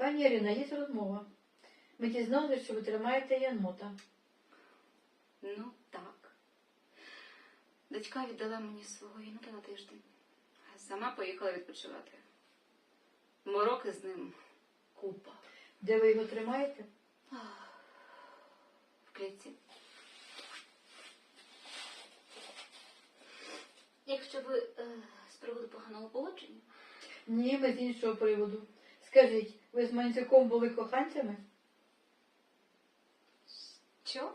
Пані Ірина, є розмова. Ми дізналися, що ви тримаєте єнота. Ну, так. Дочка віддала мені свого єнота на тиждень, а сама поїхала відпочивати. Мороки з ним купа. Де ви його тримаєте? В клітці. Якщо ви е, з приводу поганого поводження, Ні, ми з іншого приводу. Скажіть, ви з Манцюком були коханцями? що?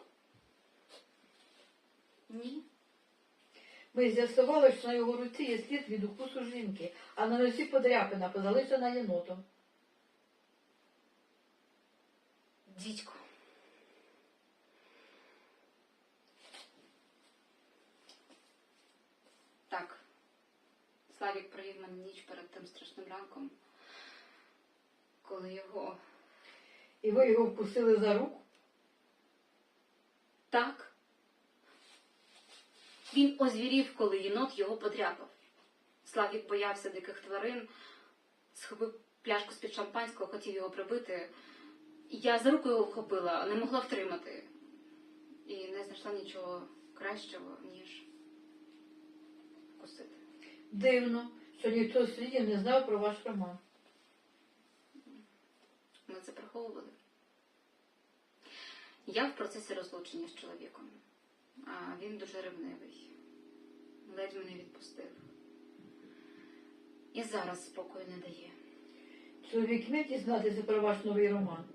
Ні. Ми з'ясували, що на його руці є слід від укусу жінки, а на носі подряпина, залишена єнотом. Дідько. Так. Славік провів мене ніч перед тим страшним ранком, коли його. І ви його вкусили за руку? Так. Він озвірів, коли єнот його подряпав. Славік боявся диких тварин, схопив пляшку з-під шампанського, хотів його прибити. Я за руку його вхопила, не могла втримати. І не знайшла нічого кращого, ніж вкусити. Дивно, що ніхто в світі не знав про ваш роман. Ми це приховували. Я в процесі розлучення з чоловіком, а він дуже ревнивий. Ледь мене відпустив. І зараз спокою не дає. Чоловік міг дізнатися про ваш новий роман.